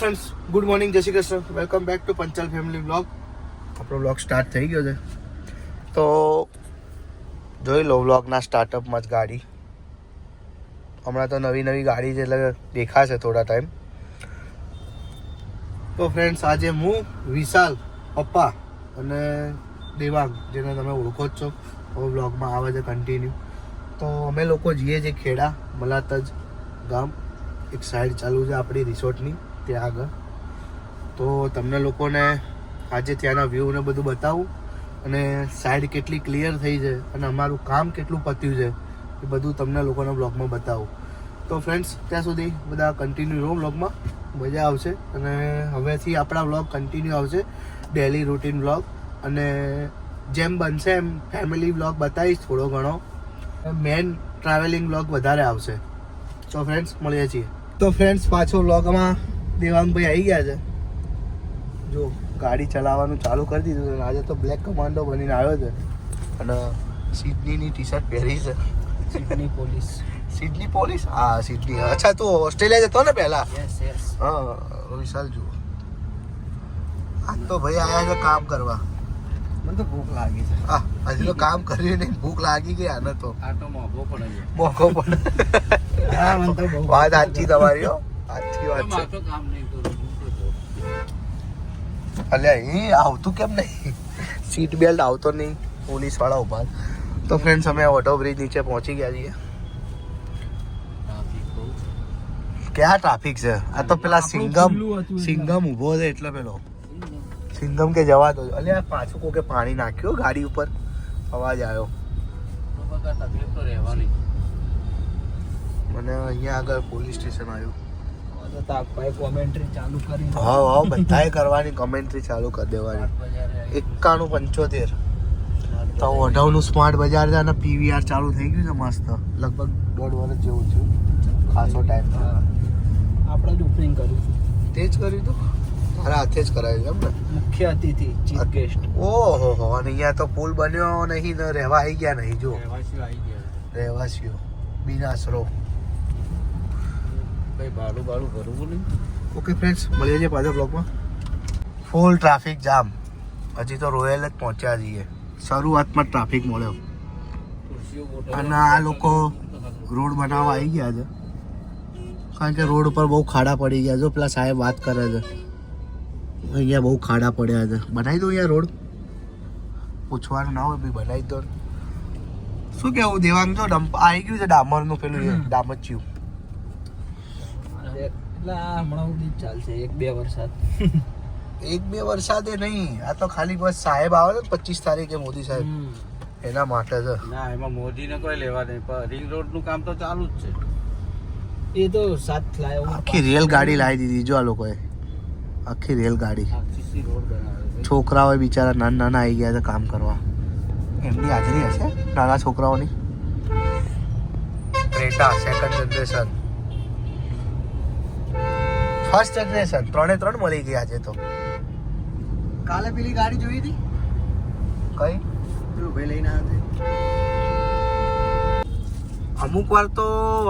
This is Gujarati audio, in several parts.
ફ્રેન્ડ્સ ગુડ મોર્નિંગ જય Shri Krishna welcome back to Panchal family blog આપણો બ્લોગ સ્ટાર્ટ થઈ ગયો છે. તો જોઈ લો બ્લોગના સ્ટાર્ટઅપમાં જ ગાડી. હમણાં તો નવી નવી ગાડી છે એટલે દેખાશે થોડા ટાઈમ તો ફ્રેન્ડ્સ આજે હું, વિશાલ, પપ્પા અને દેવાંગ, જેને તમે ઓળખો જ છો, હવે બ્લોગમાં આવે છે કન્ટિન્યુ તો અમે લોકો જઈએ છીએ ખેડા, મલાતજ ગામ. એક સાઈડ ચાલુ છે આપણી રિસોર્ટની ત્યાં આગળ. તો તમને લોકોને આજે ત્યાંના વ્યૂ ને બધું બતાવું અને સાઈડ કેટલી ક્લિયર થઈ છે અને અમારું કામ કેટલું પત્યું છે એ બધું તમને લોકોના બ્લોગમાં બતાવું. તો ફ્રેન્ડ્સ ત્યાં સુધી બધા કન્ટિન્યુ રહો બ્લોગમાં મજા આવશે. અને હવેથી આપણા બ્લોગ કન્ટિન્યુ આવશે. ડેલી રૂટીન બ્લોગ અને જેમ બનશે એમ ફેમિલી બ્લોગ બતાવીશ થોડો ઘણો. મેન ટ્રાવેલિંગ બ્લોગ વધારે આવશે. તો ફ્રેન્ડ્સ મળીએ છીએ. તો ફ્રેન્ડ્સ પાછો વ્લોગમાં દેવાંગભાઈ આવી ગયા છે. જો ગાડી ચલાવવાનું ચાલુ કરી દીધું છે અને આજે તો બ્લેક કમાન્ડો બનીને આવ્યો છે. અને સિડનીની ટી શર્ટ પહેરી છે. Sydney police. Sydney police? હા સિડની. અચ્છા તું ઓસ્ટ્રેલિયા જતો ને પહેલા? હા વિશાલ જુઓ. આજ તો ભાઈ આયા છે કામ કરવા. મને તો ભૂખ લાગી છે. હા હજી તો કામ કર્યું નહીં. ભૂખ લાગી ગઈ આને તો. આ તો મોંઘો પડે મોઘો પડે હા મને તો વાત સાચી તમારી હો. સાચી વાત છે. અલ્યા એ આવતું કેમ નહીં? સીટ બેલ્ટ આવતો નહીં પોલીસવાળા ઊભા તો ફ્રેન્ડ્સ અમે ઓટો બ્રિજ નીચે પહોંચી ગયા છીએ. ક્યાં ટ્રાફિક છે? આ તો પેલા સિંગમ. સિંગમ ઊભો છે એટલે પેલો. સિંગમ. કે જવા દો. અલ્યા પાછું કોકે પાણી નાખ્યું ગાડી ઉપર? અવાજ આવ્યો. મને અહીંયા આગળ પોલીસ સ્ટેશન આવ્યું. હા હા બધાએ કરવાની કોમેન્ટ્રી ચાલુ કરી દેવાની. એકાણું પંચોતેર. તો ઓઢવનું સ્માર્ટ બજાર છે અને પીવીઆર ચાલુ થઈ ગયું છે મસ્ત. લગભગ દોઢ વર્ષ જેવું થયું. ખાસો ટાઈમ આપણે જ ઓપનિંગ કર્યું. તે જ કર્યું હતું? મારા હાથે જ કરાવ્યું એમ ને? મુખ્ય અતિથિ ચીફ ગેસ્ટ ઓહો હો અને અહીંયા તો પુલ બન્યો નહીં ને રહેવા આવી ગયા નહીં જો રહેવાસીઓ આવી ગયા. રહેવાસીઓ. બિનાસરો કઈ ભાડું ભાડું ભરવું નહીં. ઓકે ફ્રેન્ડ્સ મળીએ છીએ પાછા બ્લોગમાં ફૂલ ટ્રાફિક જામ હજી તો રોયલ જ પહોંચ્યા છીએ. શરૂઆતમાં ટ્રાફિક મળ્યો. અને આ લોકો રોડ બનાવવા આવી ગયા છે. કારણ કે રોડ ઉપર બહુ ખાડા પડી ગયા છે. પેલા સાહેબ વાત કરે છે. અહીંયા બહુ ખાડા પડ્યા છે. બનાવી દો અહીંયા રોડ? પૂછવાનું ના હોય બી બનાવી દો. શું કેવું દેવાંગ જો ડમ્પ આવી ગયું છે ડામરનું પેલું ડામર હમ. એટલે આ હમણાં સુધી ચાલશે એક બે વરસાદ. એક બે વરસાદે નહીં આ તો ખાલી બસ સાહેબ આવે ને પચીસ તારીખે મોદી સાહેબ. એના માટે છે. ના એમાં મોદીને કોઈ લેવા નહીં પણ રિંગ રોડનું કામ તો ચાલુ જ છે. એ તો સાત ફ્લાય આખી રેલ ગાડી લાવી દીધી જો આ લોકોએ. આખી રેલ ગાડી છોકરાઓ બિચારા નાના નાના આવી ગયા છે કામ કરવા. એમની હાજરી હશે? નાના છોકરાઓની? Creta second generation first generation ત્રણે ત્રણ મળી ગયા છે તો. કાલે પેલી ગાડી જોઈ હતી? કઈ? પેલું ભાઈ લઈને આવ્યો અમુક વાર તો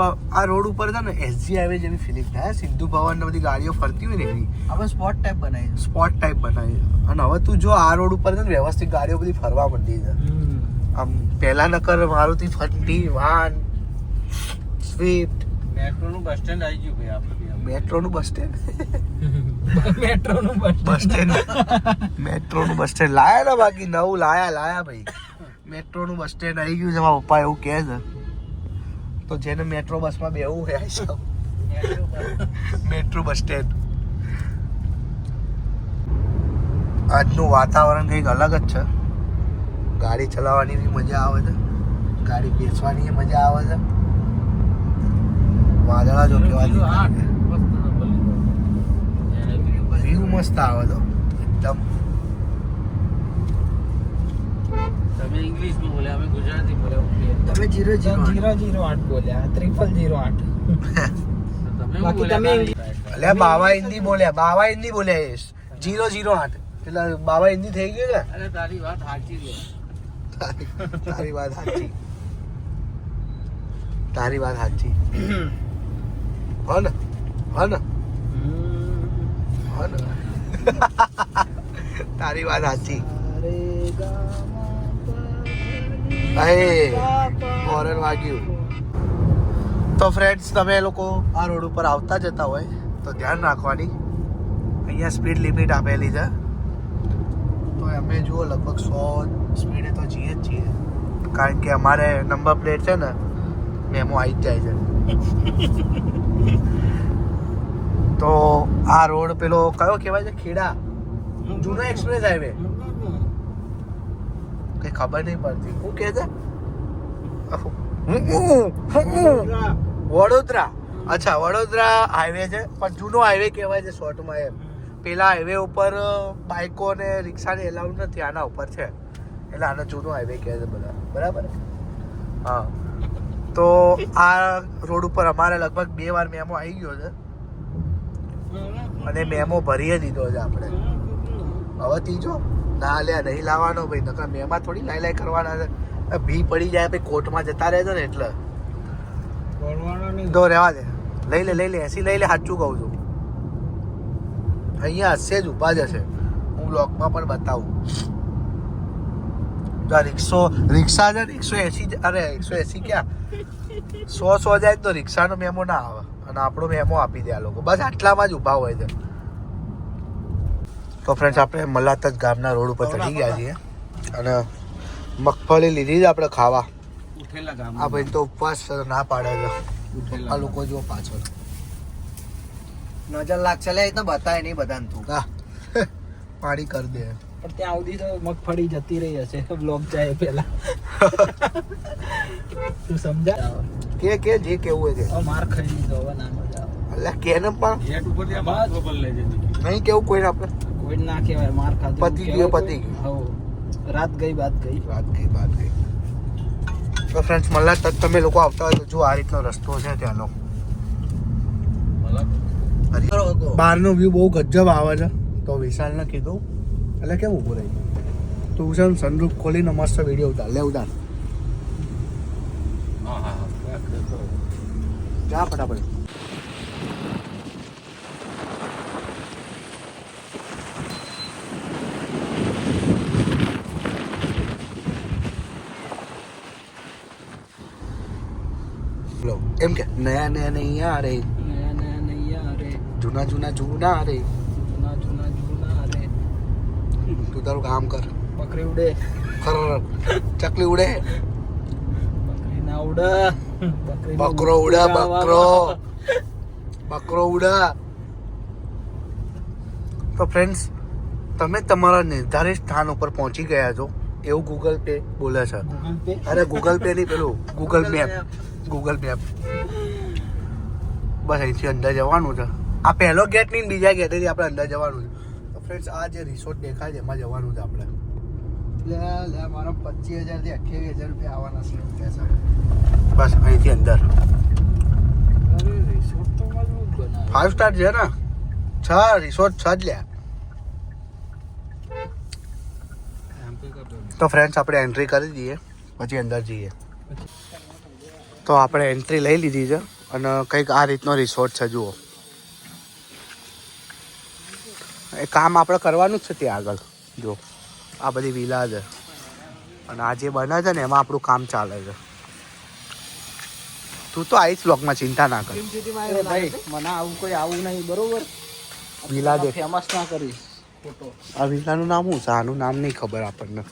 આ રોડ ઉપર છે ને એસજી હાઈવે જેવી ફિલિંગ થાય. સિંધુ ભવન ને બધી ગાડીઓ ફરતી હોય ને એવી. હવે સ્પોટ ટાઈપ બનાવી સ્પોટ ટાઈપ બનાવી અને હવે તું જો આ રોડ ઉપર છે ને વ્યવસ્થિત ગાડીઓ બધી ફરવા માંડી છે. આમ પહેલા નકર મારુતિ ફંટી વાન સ્વિફ્ટ મેટ્રો નું બસ સ્ટેન્ડ આવી ગયું ભાઈ આપણે મેટ્રોનું બસ સ્ટેન્ડ. મેટ્રોનું બસ સ્ટેન્ડ. મેટ્રોનું બસ સ્ટેન્ડ. લાયા ને બાકી નવું લાયા લાયા ભાઈ. મેટ્રોનું બસ સ્ટેન્ડ આવી ગયું છે. મારા પપ્પા એવું કહે છે. તો જેને મેટ્રો બસમાં બેવું હોય મેટ્રો બસ સ્ટેન્ડ. આજનું વાતાવરણ કંઈક અલગ જ છે. ગાડી ચલાવવાની બી મજા આવે છે. ગાડી બેસવાની મજા આવે છે. વાદળા જો કેવા વ્યૂ મસ્ત આવે તો એકદમ તમે ઇંગ્લિશમાં બોલ્યા અમે ગુજરાતી બોલ્યા તમે જીરો જીરો જીરો આઠ બોલ્યા ત્રિપલ જીરો આઠ. બાકી તમે અલ્યા બાવા હિન્દી બોલ્યા બાવા હિન્દી બોલ્યા યશ જીરો જીરો આઠ. એટલે બાવા હિન્દી થઈ ગયું ને અરે તારી વાત સાચી છે. તારી તારી વાત સાચી. તારી વાત સાચી. હો ને હો ને? તારી વાત સાચી. હોરર વાગ્યું. તો ફ્રેન્ડ્સ તમે લોકો આ રોડ ઉપર આવતા જતા હોય તો ધ્યાન રાખવાની. અહીંયા સ્પીડ લિમિટ આપેલી છે. તો અમે જુઓ લગભગ સો સ્પીડે તો જઈએ જ છીએ. કારણ કે અમારે નંબર પ્લેટ છે ને મેમો આવી જ જાય છે. તો આ રોડ પેલો કયો કહેવાય છે? ખેડા. જૂનો એક્સપ્રેસ હાઈવે કઈ ખબર નહીં પડતી. હું કહે છે? વડોદરા. અચ્છા, વડોદરા હાઈવે છે. પણ જૂનો હાઈવે કહેવાય છે શોર્ટમાં એમ. પેલા હાઈવે ઉપર બાઇકો અને રિક્ષાને એલાઉડ નથી. આના ઉપર છે. એટલે આનો જૂનો હાઈવે કહે છે બધા. બરાબર? હા. તો આ રોડ ઉપર અમારે લગભગ બે વાર મેમો આવી ગયો છે. અને મેમો ભરીએ દીધો છે આપણે. હવે ત્રીજો ના અલ્યા નહીં લાવવાનો ભાઈ નકર મેમાં થોડી લાઈ લાઈ કરવાના છે. ભી પડી જાય પછી કોર્ટમાં જતા રહે છે ને એટલે. તો રહેવા દે. લઈ લે લઈ લે એસી લઈ લે સાચું કહું છું. અહીંયા હશે જ ઊભા જશે હું બ્લોગમાં પણ બતાવું. જો રિક્ષો રિક્ષા છે ને એકસો એસી અરે એકસો એસી ક્યાં? સો સો જાય તો રિક્ષાનો મેમો ના આવે. અને આપણો મેમો આપી દે આ લોકો. બસ આટલામાં જ ઊભા હોય છે. તો ફ્રેન્ડ્સ આપણે મલાતજ ગામના રોડ ઉપર ચડી ગયા છીએ. અને મગફળી લીધી જ આપણે ખાવા. આ ભાઈ તો ઉપવાસ ના પાડે છે. આ લોકો જો પાછળ. નજર લાગશે લે તો બતાય નહીં બધાને તું. હા. પાણી કરી દે. પણ ત્યાં સુધી તો મગફળી જતી રહી હશે. બ્લોક જાય પેલા તું સમજા કે કે જે કેવું હોય છે માર ખાઈ લીધો હવે ના મજા એટલે કે ને પણ. જેટ ઉપર ત્યાં બસ. બાજુ લઈ જતી નહીં કેવું કોઈને આપણે? કોઈ ના કહેવાય માર ખાધું. પતી ગયો પતી ગયું. હો રાત ગઈ બાત ગઈ. વાત ગઈ વાત ગઈ. તો ફ્રેન્ડ્સ મલ્લા તક તમે લોકો આવતા હોય તો જો આ રીતનો રસ્તો છે ત્યાંનો. બહારનો વ્યૂ બહુ ગજબ આવે છે. તો વિશાલને કીધું એટલે કેમ ઊભું રહી? તું છે ને સનરૂફ ખોલીને મસ્ત વીડિયો ઉતાર. લે ઉતાર. હા હા હા. જા ફટાફટ. લો એમ કે નયા નયા નહીં રે. નયા નયા નૈયા રે જૂના જૂના જૂના રે. જૂના જૂના જૂના રે. તું તારું કામ કર. બકરી ઉડે. ખર ચકલી ઉડે. બકરી ના ઉડે. બકરી ઉડે બકરો. બકરો ઉડે. તો ફ્રેન્ડ્સ તમે તમારા નિર્ધારિત સ્થાન ઉપર પહોંચી ગયા છો એવું ગૂગલ પે બોલે છે. અરે ગૂગલ પે નહીં પેલું ગૂગલ મેપ ગૂગલ મેપ બસ અહીંથી અંદર જવાનું છે. આ પહેલો ગેટ નહીં ને બીજા ગેટેથી આપણે અંદર જવાનું છે. ફ્રેન્ડ્સ આ જે રિસોર્ટ દેખાય છે એમાં જવાનું છે આપણે. લે લે મારા પચીસ હજારથી અઠ્યાવીસ હજાર રૂપિયા આવવાના છે બસ અહીંથી અંદર. ફાઇવ સ્ટાર છે ને? છ રિસોર્ટ છ જ લ્યા તો ફ્રેન્ડ્સ આપણે એન્ટ્રી કરી દઈએ પછી અંદર જઈએ. તો આપણે એન્ટ્રી લઈ લીધી છે અને કંઈક આ રીતનો રિસોર્ટ છે જુઓ. એ કામ આપણે કરવાનું જ છે ત્યાં આગળ. જો આ બધી વિલા છે. અને આ જે બને છે ને એમાં આપણું કામ ચાલે છે. તું તો આવીશ બ્લોકમાં ચિંતા ના કર. ભાઈ મને આવું કોઈ આવું નહીં બરોબર? વિલા દે ફેમસ ના કરીશ આ વિલાનું નામ શું છે? આનું નામ નહીં ખબર આપણને.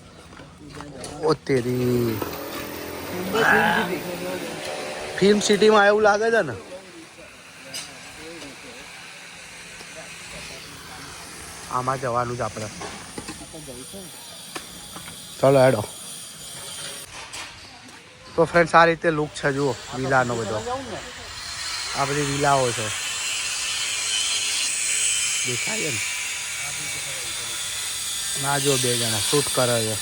ઓ તેરી. ફિલ્મ સિટીમાં એવું લાગે છે ને? આમાં જવાનું છે આપણે. ચલો હેડો. તો ફ્રેન્ડ્સ આ રીતે લુક છે જુઓ વિલાનો બધો. આ બધી વિલાઓ છે. દેખાય ને ના જો બે જણા શૂટ કરે છે.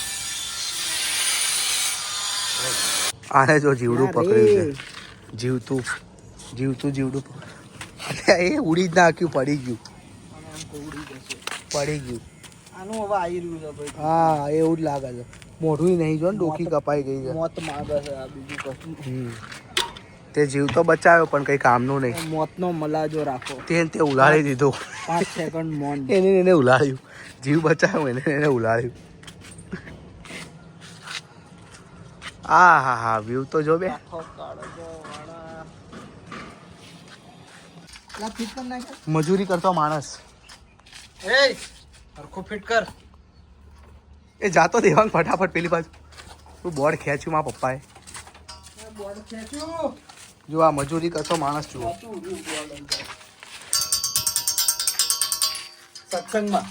આને જો જીવડું પકડ્યું છે. જીવતું જીવતું જીવડું પકડ્યું. એ ઉડી જ નાખ્યું પડી ગયું. પડી ગયું. આનું હવે આવી રહ્યું છે ભાઈ. હા એવું જ લાગે છે. મોઢું નહીં જો ને ડોકી કપાઈ ગઈ છે. મોત માગે છે આ બીજું કશું. તે જીવ તો બચાવ્યો પણ કંઈ કામનું નહીં. મોતનો મલાજો રાખો. તે તે ઉલાડી દીધો. પાંચ સેકન્ડ મોન. એને એને ઉલાડ્યું જીવ બચાવ્યો એને એને ઉલાડ્યું આ હા હા વ્યૂ તો જો બે. મજૂરી કરતો માણસ. એ હરખો ફિટ કર. એ જાતો દેવાંગ ફટાફટ પેલી બાજુ. તું બોર્ડ ખેંચ્યું મારા પપ્પાએ. બોર્ડ ખેંચ્યું? જો આ મજૂરી કરતો માણસ જુઓ. સત્સંગમાં.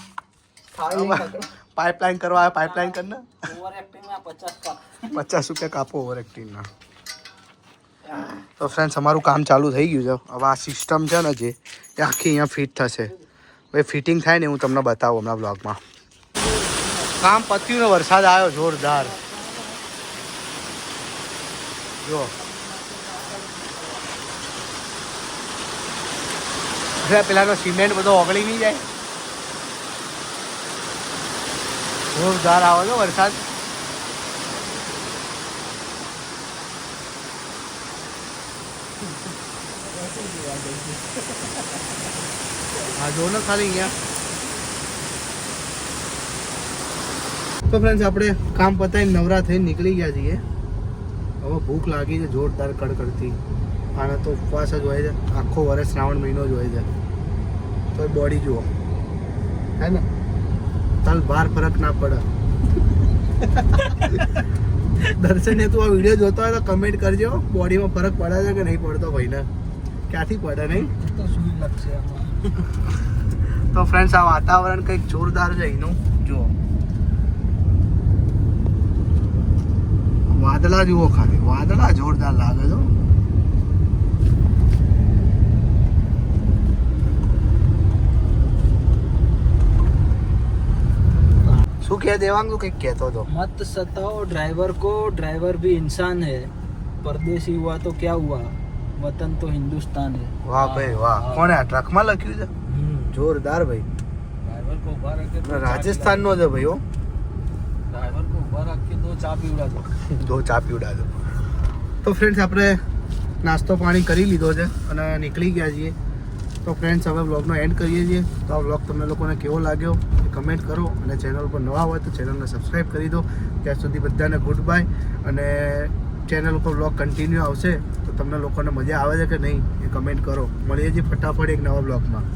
પાઇપલાઇન કરવા આવે પાઇપલાઇન કર ને. પચાસ પચાસ રૂપિયા કાપો ઓવર એક્ટિંગના તો ફ્રેન્ડ્સ અમારું કામ ચાલુ થઈ ગયું છે. હવે આ સિસ્ટમ છે ને જે એ આખી અહીંયા ફિટ થશે. હવે ફિટિંગ થાય ને હું તમને બતાવું હમણાં બ્લોગમાં કામ પત્યું ને વરસાદ આવ્યો જોરદાર. જો. પેલાનો સિમેન્ટ બધો ઓગળી નહીં જાય. જોરદાર આવે છે વરસાદ. હા જો ને ખાલી અહીંયા. તો ફ્રેન્ડ્સ આપણે કામ પતાવીને નવરા થઈને નીકળી ગયા છીએ. હવે ભૂખ લાગી છે, જોરદાર કડકડતી. આના તો ઉપવાસ જ હોય છે. આખો વર્ષ શ્રાવણ મહિનો જ હોય છે. તો બોડી જુઓ. હે ને? તાલ બહાર ફરક ના પડે. દર્શન તું આ વીડિયો જોતો હોય તો કમેન્ટ કરજો બોડીમાં ફરક પડે છે કે નહીં પડતો ભાઈને? ક્યાંથી પડે નહીં? તો ફ્રેન્ડ્સ આ વાતાવરણ કંઈક જોરદાર છે એનું જુઓ વાદળા જુઓ ખાલી વાદળા જોરદાર લાગે છે હો. શું કહે દેવાંગ તું કંઈક કહેતો હતો मत सताओ ड्राइवर को ड्राइवर भी इंसान है परदेसी हुआ तो क्या हुआ વતન તો હિન્દુસ્તાન હે વાહ ભાઈ વાહ. કોણે આ ટ્રકમાં લખ્યું છે? જોરદાર ભાઈ. રાજસ્થાન નો છે ભાઈ હો. ડ્રાઈવર કો ઊભા રાખી દો ચા પીવડાજો દો ચા પીવડાજો તો ફ્રેન્ડ્સ આપણે નાસ્તો પાણી કરી લીધો છે અને નીકળી ગયા છીએ. તો ફ્રેન્ડ્સ હવે બ્લોગનો એન્ડ કરીએ છીએ. તો આ બ્લોગ તમને લોકોને કેવો લાગ્યો એ કમેન્ટ કરો અને ચેનલ પર નવા હોય તો ચેનલને સબસ્ક્રાઈબ કરી દો. ત્યાં સુધી બધાને ગુડ બાય અને ચેનલ ઉપર બ્લોગ કન્ટિન્યુ આવશે, તો તમને લોકોને મજા આવે છે કે નહીં એ કમેન્ટ કરો. મળીએ છીએ ફટાફટ એક નવા બ્લોગમાં